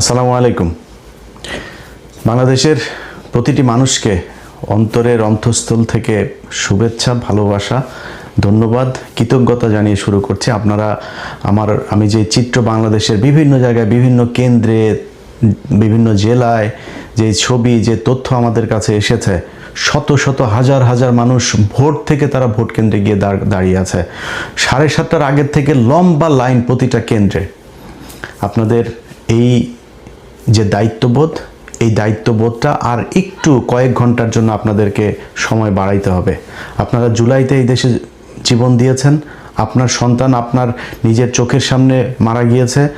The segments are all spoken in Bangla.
আসসালামু আলাইকুম। বাংলাদেশের প্রতিটি মানুষকে অন্তরের অন্তঃস্থল থেকে শুভেচ্ছা, ভালোবাসা, ধন্যবাদ, কৃতজ্ঞতা জানিয়ে শুরু করছি। আপনারা আমার, আমি যে চিত্র বাংলাদেশের বিভিন্ন জায়গায়, বিভিন্ন কেন্দ্রে, বিভিন্ন জেলায় যে ছবি, যে তথ্য আমাদের কাছে এসেছে, শত শত হাজার হাজার মানুষ ভোট থেকে তারা ভোট কেন্দ্রে গিয়ে দাঁড়িয়ে আছে। সাড়ে সাতটার আগের থেকে লম্বা লাইন প্রতিটা কেন্দ্রে। আপনাদের এই যে দায়িত্ববোধ, এই দায়িত্ববোধটা আর একটু কয়েক ঘণ্টার জন্য আপনাদেরকে সময় বাড়াইতে হবে। আপনারা জুলাইতে এই দেশে জীবন দিয়েছেন, আপনার সন্তান আপনার নিজের চোখের সামনে মারা গিয়েছে,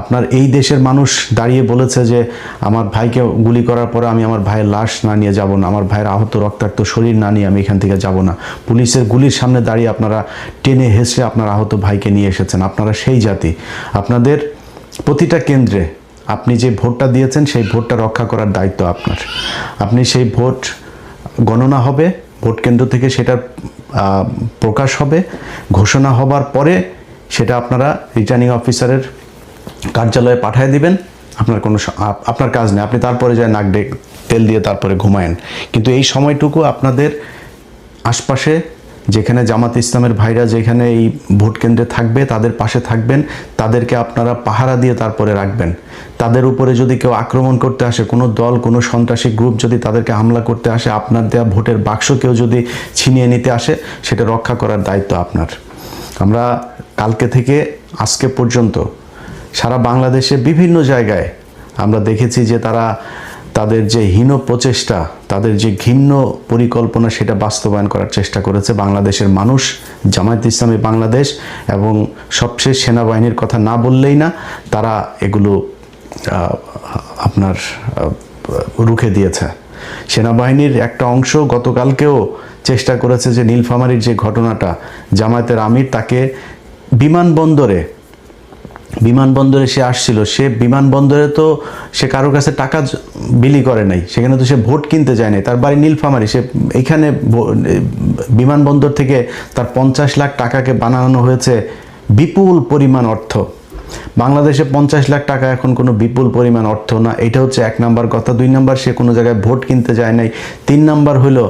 আপনার এই দেশের মানুষ দাঁড়িয়ে বলেছে যে, আমার ভাইকে গুলি করার পরে আমি আমার ভাইয়ের লাশ না নিয়ে যাব না, আমার ভাইয়ের আহত রক্তাক্ত শরীর না নিয়ে আমি এখান থেকে যাব না। পুলিশের গুলির সামনে দাঁড়িয়ে আপনারা টেনে হেসে আপনার আহত ভাইকে নিয়ে এসেছেন। আপনারা সেই জাতি। আপনাদের প্রতিটা কেন্দ্রে আপনি যে ভোটটা দিয়েছেন, সেই ভোটটা রক্ষা করার দায়িত্ব আপনার। আপনি সেই ভোট গণনা হবে, ভোট কেন্দ্র থেকে সেটা প্রকাশ হবে, ঘোষণা হবার পরে সেটা আপনারা রিটার্নিং অফিসারের কার্যালয়ে পাঠিয়ে দিবেন। আপনার কোনো আপনার কাজ নেই। আপনি তারপরে যায় নাক ডেক তেল দিয়ে তারপরে ঘুমায়েন। কিন্তু এই সময়টুকু আপনাদের আশপাশে যেখানে জামাত ইসলামের ভাইরা যেখানে এই ভোট কেন্দ্রে থাকবে, তাদের পাশে থাকবেন, তাদেরকে আপনারা পাহারা দিয়ে তারপরে রাখবেন। তাদের উপরে যদি কেউ আক্রমণ করতে আসে, কোনো দল, কোনো সন্ত্রাসী গ্রুপ যদি তাদেরকে হামলা করতে আসে, আপনার দেওয়া ভোটের বাক্স কেউ যদি ছিনিয়ে নিতে আসে, সেটা রক্ষা করার দায়িত্ব আপনার। আমরা কালকে থেকে আজকে পর্যন্ত সারা বাংলাদেশে বিভিন্ন জায়গায় আমরা দেখেছি যে তারা তাদের যে হীন প্রচেষ্টা, তাদের যে ঘিন্ন পরিকল্পনা, সেটা বাস্তবায়ন করার চেষ্টা করেছে বাংলাদেশের মানুষ, জামায়াত ইসলামী বাংলাদেশ এবং সবশেষ সেনাবাহিনীর কথা না বললেই না, তারা এগুলো আপনার রুখে দিয়েছে। সেনাবাহিনীর একটা অংশ গতকালকেও চেষ্টা করেছে যে নীলফামারীর যে ঘটনাটা, জামায়াতের আমির তাকে বিমানবন্দরে বিমানবন্দরে সে আসছিল, সে বিমানবন্দরে তো সে কারোর কাছে টাকা বিলি করে নাই, সেখানে তো সে ভোট কিনতে যায় নাই, তার বাড়ি নীলফামারি, সে এখানে বিমানবন্দর থেকে তার পঞ্চাশ লাখ টাকাকে বানানো হয়েছে বিপুল পরিমাণ অর্থ। বাংলাদেশে পঞ্চাশ লাখ টাকা এখন কোনো বিপুল পরিমাণ অর্থ না, এটা হচ্ছে এক নাম্বার কথা। দুই নাম্বার, সে কোনো জায়গায় ভোট কিনতে যায় নাই। তিন নাম্বার হলো,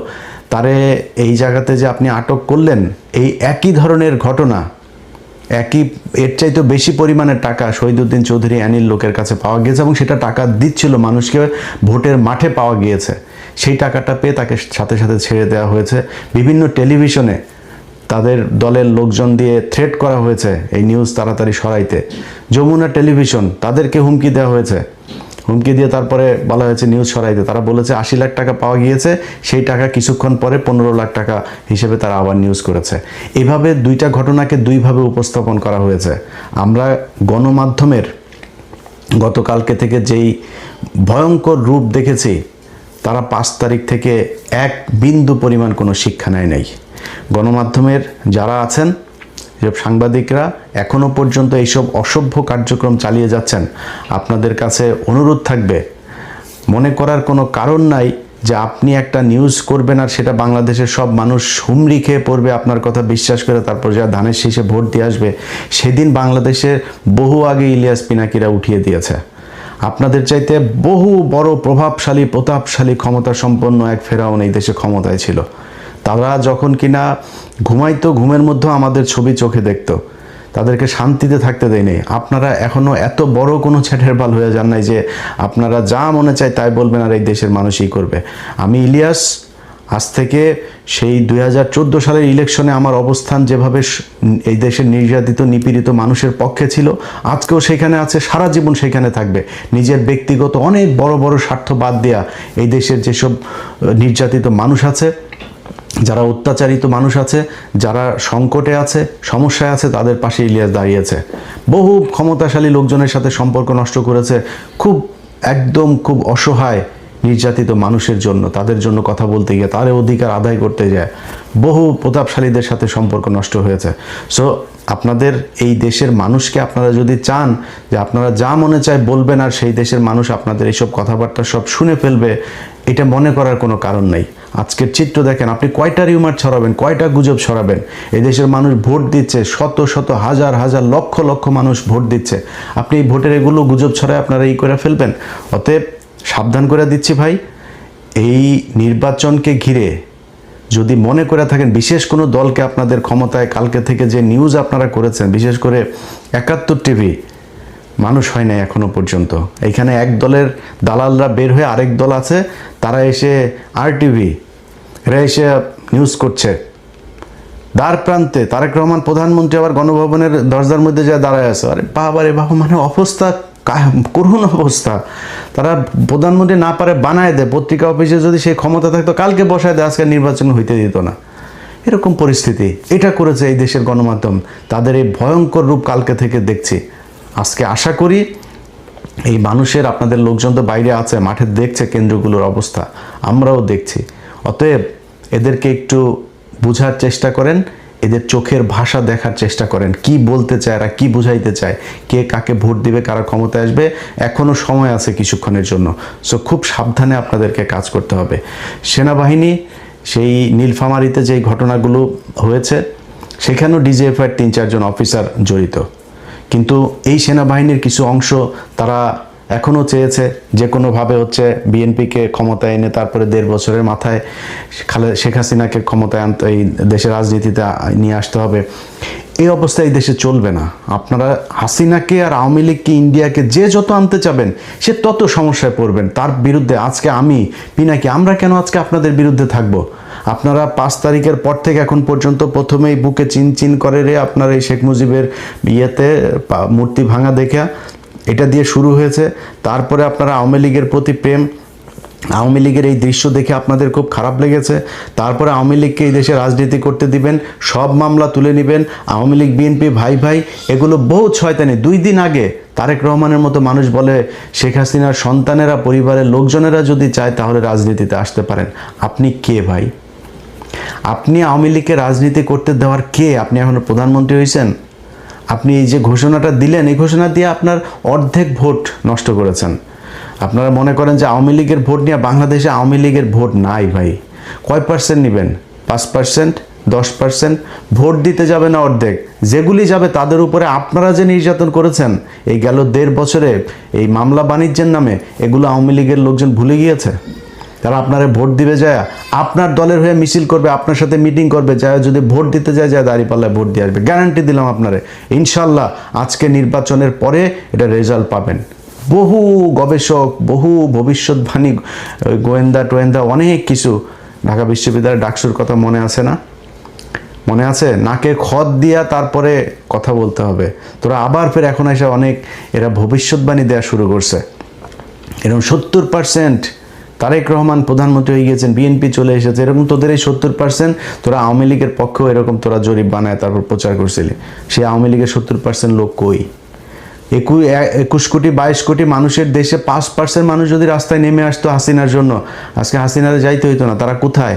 তারে এই জায়গাতে যে আপনি আটক করলেন, এই একই ধরনের ঘটনা একই, এর চাইতে বেশি পরিমাণে টাকা শহীদুদ্দিন চৌধুরী অ্যানিল লোকের কাছে পাওয়া গিয়েছে এবং সেটা টাকা দিচ্ছিল, মানুষকে ভোটের মাঠে পাওয়া গিয়েছে। সেই টাকাটা পেয়ে তাকে সাথে সাথে ছেড়ে দেওয়া হয়েছে। বিভিন্ন টেলিভিশনে তাদের দলের লোকজন দিয়ে থ্রেট করা হয়েছে এই নিউজ তাড়াতাড়ি সরাইতে। যমুনা টেলিভিশন, তাদেরকে হুমকি দেওয়া হয়েছে। হুমকি দিয়ে তারপরে বলা হয়েছে নিউজ সরাইতে তারা বলেছে, আশি লাখ টাকা পাওয়া গিয়েছে, সেই টাকা কিছুক্ষণ পরে পনেরো লাখ টাকা হিসেবে তারা আবার নিউজ করেছে। এভাবে দুইটা ঘটনাকে দুইভাবে উপস্থাপন করা হয়েছে। আমরা গণমাধ্যমের গতকালকে থেকে যেই ভয়ঙ্কর রূপ দেখেছি, তারা পাঁচ তারিখ থেকে এক বিন্দু পরিমাণ কোনো শিক্ষা নেয় নাই। গণমাধ্যমের যারা আছেন যেসব সাংবাদিকরা এখনও পর্যন্ত এইসব অসভ্য কার্যক্রম চালিয়ে যাচ্ছেন, আপনাদের কাছে অনুরোধ থাকবে, মনে করার কোনো কারণ নাই যে আপনি একটা নিউজ করবেন আর সেটা বাংলাদেশের সব মানুষ হুমড়ি খেয়ে পড়বে, আপনার কথা বিশ্বাস করে তারপর যা ধানের শীষে ভোট দিয়ে আসবে, সেদিন বাংলাদেশে বহু আগে ইলিয়াস পিনাকিরা উঠিয়ে দিয়েছে। আপনাদের চাইতে বহু বড় প্রভাবশালী, প্রতাপশালী ক্ষমতা সম্পন্ন এক ফেরাউন এই দেশে ক্ষমতায় ছিল। তারা যখন কিনা ঘুমাইতো, ঘুমের মধ্যেও আমাদের ছবি চোখে দেখতো। তাদেরকে শান্তিতে থাকতে দেয়নি। আপনারা এখনও এত বড় কোনো ছেটের বাল হয়ে যান নাই যে আপনারা যা মনে চায় তাই বলবেন আর এই দেশের মানুষই করবে। আমি ইলিয়াস, আজ থেকে সেই দুই হাজার চোদ্দ সালের ইলেকশনে আমার অবস্থান যেভাবে এই দেশের নির্যাতিত, নিপীড়িত মানুষের পক্ষে ছিল, আজকেও সেখানে আছে, সারা জীবন সেখানে থাকবে। নিজের ব্যক্তিগত অনেক বড় বড় স্বার্থ বাদ দেয়া এই দেশের যেসব নির্যাতিত মানুষ আছে যারা অত্যাচারিত মানুষ আছে, যারা সংকটে আছে, সমস্যায় আছে, তাদের পাশে ইলিয়াস দাঁড়িয়েছে। বহু ক্ষমতাশালী লোকজনের সাথে সম্পর্ক নষ্ট করেছে। খুব, একদম খুব অসহায় নির্যাতিত মানুষের জন্য, তাদের জন্য কথা বলতে গিয়ে তার অধিকার আদায় করতে যায়। বহু প্রতাপশালীদের সাথে সম্পর্ক নষ্ট হয়েছে। সো আপনাদের এই দেশের মানুষকে আপনারা যদি চান যে আপনারা যা মনে চায় বলবেন আর সেই দেশের মানুষ আপনাদের এইসব কথাবার্তা সব শুনে ফেলবে, এটা মনে করার কোনো কারণ নেই। আজকের চিত্র দেখেন, আপনি কয়টা রিউমার ছড়াবেন, কয়টা গুজব ছড়াবেন? দেশের মানুষ ভোট দিচ্ছে, শত শত হাজার হাজার লক্ষ লক্ষ মানুষ ভোট দিচ্ছে। আপনি এই ভোটের এগুলো গুজব ছড়ায় আপনারা এই করে ফেলবেন। অতএব সাবধান করে দিচ্ছি ভাই, এই নির্বাচনকে ঘিরে যদি মনে করে থাকেন, বিশেষ কোনো দলকে আপনাদের ক্ষমতায় কালকে থেকে যে নিউজ আপনারা করেছেন, বিশেষ করে একাত্তর টিভি মানুষ হয় না এখনও পর্যন্ত। এখানে এক দলের দালালরা বের হয়ে আরেক দল আছে, তারা এসে আর টিভি এরা এসে নিউজ করছে। দ্বার প্রান্তে তারেক রহমান প্রধানমন্ত্রী আবার গণভবনের দরজার মধ্যে যা দাঁড়ায় আছে। আরে বাবা রে বাবা মানে অবস্থা কা- করুণ অবস্থা। তারা প্রধানমন্ত্রী না পারে বানায় দেয়, পত্রিকা অফিসে যদি সেই ক্ষমতা থাকতো, কালকে বসায় দেয়, আজকে নির্বাচন হইতে দিত না। এরকম পরিস্থিতি। এটা করেছে এই দেশের গণমাধ্যম। তাদের এই ভয়ঙ্কর রূপ কালকে থেকে দেখছি। আজকে আশা করি এই মানুষের, আপনাদের লোকজন তো বাইরে আছে, মাঠে দেখছে কেন্দ্রগুলোর অবস্থা, আমরাও দেখছি। অতএব এদেরকে একটু বোঝার চেষ্টা করেন, এদের চোখের ভাষা দেখার চেষ্টা করেন, কি বলতে চায়, এরা কি বুঝাইতে চায়, কে কাকে ভোট দিবে, কারা ক্ষমতায় আসবে, এখনও সময় আছে কিছুক্ষণের জন্য। সো খুব সাবধানে আপনাদেরকে কাজ করতে হবে। সেনাবাহিনী, সেই নীলফামারিতে যেই ঘটনাগুলো হয়েছে, সেখানেও ডিজিএফআইয়ের তিন চারজন অফিসার জড়িত। কিন্তু এই সেনাবাহিনীর কিছু অংশ তারা এখনও চেয়েছে যে কোনোভাবে হচ্ছে বিএনপিকে ক্ষমতায় এনে তারপরে দেড় বছরের মাথায় খালে শেখ হাসিনাকে ক্ষমতায় আনতে এই দেশের রাজনীতিতে নিয়ে আসতে হবে। এই অবস্থায় এই দেশে চলবে না। আপনারা হাসিনাকে আর আওয়ামী লীগকে, ইন্ডিয়াকে যে যত আনতে চাবেন, সে তত সমস্যায় পড়বেন। তার বিরুদ্ধে আজকে আমি, পিনাকি, আমরা কেন আজকে আপনাদের বিরুদ্ধে থাকব? আপনারা পাঁচ তারিখের পর থেকে এখন পর্যন্ত প্রথমেই বুকে চিন চিন করে রে আপনার এই শেখ মুজিবের ইয়েতে পা- মূর্তি ভাঙা দেখা এটা দিয়ে শুরু হয়েছে। তারপরে আপনারা আওয়ামী লীগের প্রতি প্রেম, আওয়ামী লীগের এই দৃশ্য দেখে আপনাদের খুব খারাপ লেগেছে। তারপরে আওয়ামী লীগকে এই দেশে রাজনীতি করতে দিবেন, সব মামলা তুলে নেবেন। আওয়ামী লীগ, বিএনপি, ভাই ভাই, এগুলো বহু ছয়তানি দুই দিন আগে তারেক রহমানের মতো মানুষ বলে শেখ হাসিনার সন্তানেরা, পরিবারের লোকজনেরা যদি চায় তাহলে রাজনীতিতে আসতে পারেন। আপনি কে ভাই? আপনি আওয়ামী লীগকে রাজনীতি করতে দেওয়ার কে? আপনি এখন প্রধানমন্ত্রী হয়েছেন। আপনি এই যে ঘোষণাটা দিলেন, এই ঘোষণা দিয়ে আপনার অর্ধেক ভোট নষ্ট করেছেন। আপনারা মনে করেন যে আওয়ামী লীগের ভোট নিয়ে বাংলাদেশে আওয়ামী লীগের ভোট নাই ভাই। কয় পার্সেন্ট নেবেন? পাঁচ পার্সেন্ট দশ পার্সেন্ট ভোট দিতে যাবে না অর্ধেক। যেগুলি যাবে তাদের উপরে আপনারা যে নির্যাতন করেছেন, এই গেল দেড় বছরে এই মামলা বাণিজ্যের নামে এগুলো আওয়ামী লীগের লোকজন ভুলে গিয়েছে? তারা আপনারে ভোট দিবে যায়, আপনার দলের হয়ে মিছিল করবে, আপনার সাথে মিটিং করবে যায়, যদি ভোট দিতে যায় যায় দাঁড়িপাল্লায় ভোট দিয়ে আসবে। গ্যারান্টি দিলাম আপনারে। ইনশাল্লাহ আজকে নির্বাচনের পরে এটা রেজাল্ট পাবেন। বহু গবেষক, বহু ভবিষ্যৎবাণী গোয়েন্দা টোয়েন্দা, অনেক কিছু ঢাকা বিশ্ববিদ্যালয়ের ডাকসুর কথা মনে আছে না? মনে আছে? নাকে খত দিয়া তারপরে কথা বলতে হবে। তোরা আবার ফের এখন এসে অনেক, এরা ভবিষ্যৎবাণী দেওয়া শুরু করছে। এরকম সত্তর পার্সেন্ট তারেক রহমান প্রধানমন্ত্রী হয়ে গিয়েছেন বিএনপি চলে এসেছে, এরকম তোদের এই সত্তর পার্সেন্ট তোরা আওয়ামী লীগের পক্ষেও এরকম তোরা জরিপ বানায় তারপর প্রচার করছিলি। সেই আওয়ামী লীগের সত্তর পার্সেন্ট লোক কই? একু এ- একুশ কোটি, বাইশ কোটি মানুষের দেশে পাঁচ পার্সেন্ট মানুষ যদি রাস্তায় নেমে আসতো হাসিনার জন্য, আজকে হাসিনারে যাইতে হইতো না, তারা কোথায়?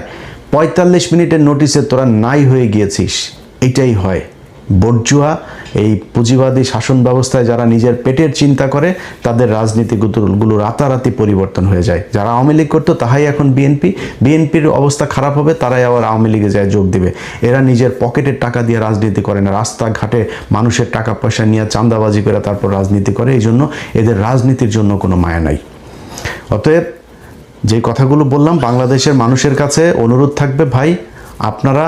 পঁয়তাল্লিশ মিনিটের নোটিসে তোরা নাই হয়ে গিয়েছিস এটাই হয়। বর্জুয়া, এই পুঁজিবাদী শাসন ব্যবস্থায় যারা নিজের পেটের চিন্তা করে, তাদের রাজনীতিগুলো রাতারাতি পরিবর্তন হয়ে যায়। যারা আওয়ামী লীগ করতো, তাহাই এখন বিএনপি। বিএনপির অবস্থা খারাপ হবে, তারাই আবার আওয়ামী লীগে যায় যোগ দিবে। এরা নিজের পকেটের টাকা দিয়ে রাজনীতি করে না, রাস্তাঘাটে মানুষের টাকা পয়সা নিয়ে চান্দাবাজি করে তারপর রাজনীতি করে, এই জন্য এদের রাজনীতির জন্য কোনো মায়া নাই। অতএব যে কথাগুলো বললাম, বাংলাদেশের মানুষের কাছে অনুরোধ থাকবে, ভাই, আপনারা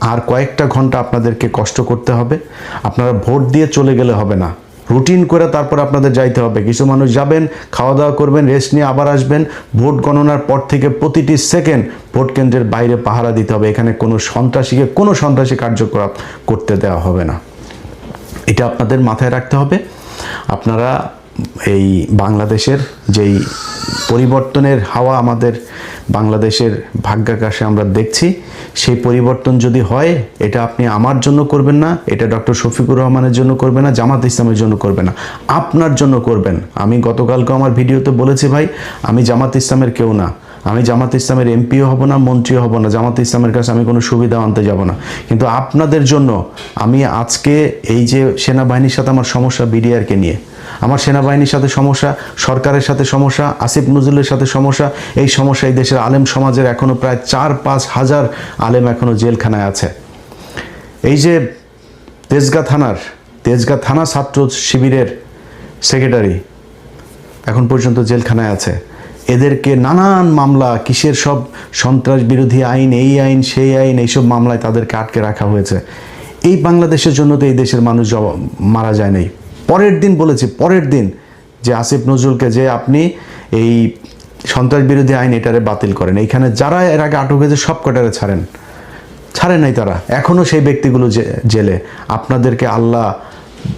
আর কয়েকটা ঘণ্টা আপনাদেরকে কষ্ট করতে হবে। আপনারা ভোট দিয়ে চলে গেলে হবে না। রুটিন করে তারপর আপনাদের যাইতে হবে। কিছু মানুষ যাবেন খাওয়া দাওয়া করবেন, রেস্ট নিয়ে আবার আসবেন। ভোট গণনার পর থেকে প্রতিটি সেকেন্ড ভোট কেন্দ্রের বাইরে পাহারা দিতে হবে। এখানে কোনো সন্ত্রাসীকে কোনো সন্ত্রাসী কার্যকলাপ করতে দেওয়া হবে না। এটা আপনাদের মাথায় রাখতে হবে। আপনারা এই বাংলাদেশের যেই পরিবর্তনের হাওয়া আমাদের বাংলাদেশের ভাগ্যাকাশে আমরা দেখছি, সেই পরিবর্তন যদি হয়, এটা আপনি আমার জন্য করবেন না, এটা ডক্টর শফিকুর রহমানের জন্য করবেন না, জামাত ইসলামের জন্য করবে না। আপনার জন্য করবেন। আমি গতকালকে আমার ভিডিওতে বলেছি ভাই, আমি জামাত ইসলামের কেউ না। আমি জামাত ইসলামের এমপিও হব না, মন্ত্রীও হব না। জামাত ইসলামের কাছে আমি কোনো সুবিধা আনতে যাব না। কিন্তু আপনাদের জন্য আমি আজকে এই যে সেনাবাহিনীর সাথে আমার সমস্যা, বিডিআরকে নিয়ে আমার সেনাবাহিনীর সাথে সমস্যা, সরকারের সাথে সমস্যা, আসিফ নজরুলের সাথে সমস্যা, এই সমস্যা এই দেশের আলেম সমাজের এখনও প্রায় চার পাঁচ হাজার আলেম এখনও জেলখানায় আছে। এই যে তেজগা থানার, তেজগা থানা ছাত্র শিবিরের সেক্রেটারি এখন পর্যন্ত জেলখানায় আছে। এদেরকে নানান মামলা, কিসের সব সন্ত্রাস বিরোধী আইন, এই আইন, সেই আইন, এইসব মামলায় তাদেরকে আটকে রাখা হয়েছে। এই বাংলাদেশের জন্য তো এই দেশের মানুষ মারা যায় নাই। পরের দিন বলেছি, পরের দিন যে আসিফ নজরুলকে যে আপনি এই সন্ত্রাস বিরোধী আইন এটারে বাতিল করেন। এইখানে যারা এর আগে আটক হয়েছে সব কটারে ছাড়েন? ছাড়ে নাই তারা। এখনও সেই ব্যক্তিগুলো জেলে। আপনাদেরকে আল্লাহ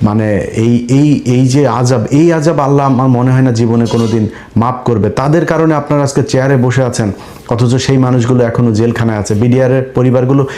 মানে এই এই এই যে আজাব এই আজাব আল্লাহ আমার মনে হয় না জীবনে কোনো দিন মাফ করবে। তাদের কারণে আপনারা আজকে চেয়ারে বসে আছেন, অথচ সেই মানুষগুলো এখনও জেলখানায় আছে। বিডিআরের পরিবারগুলো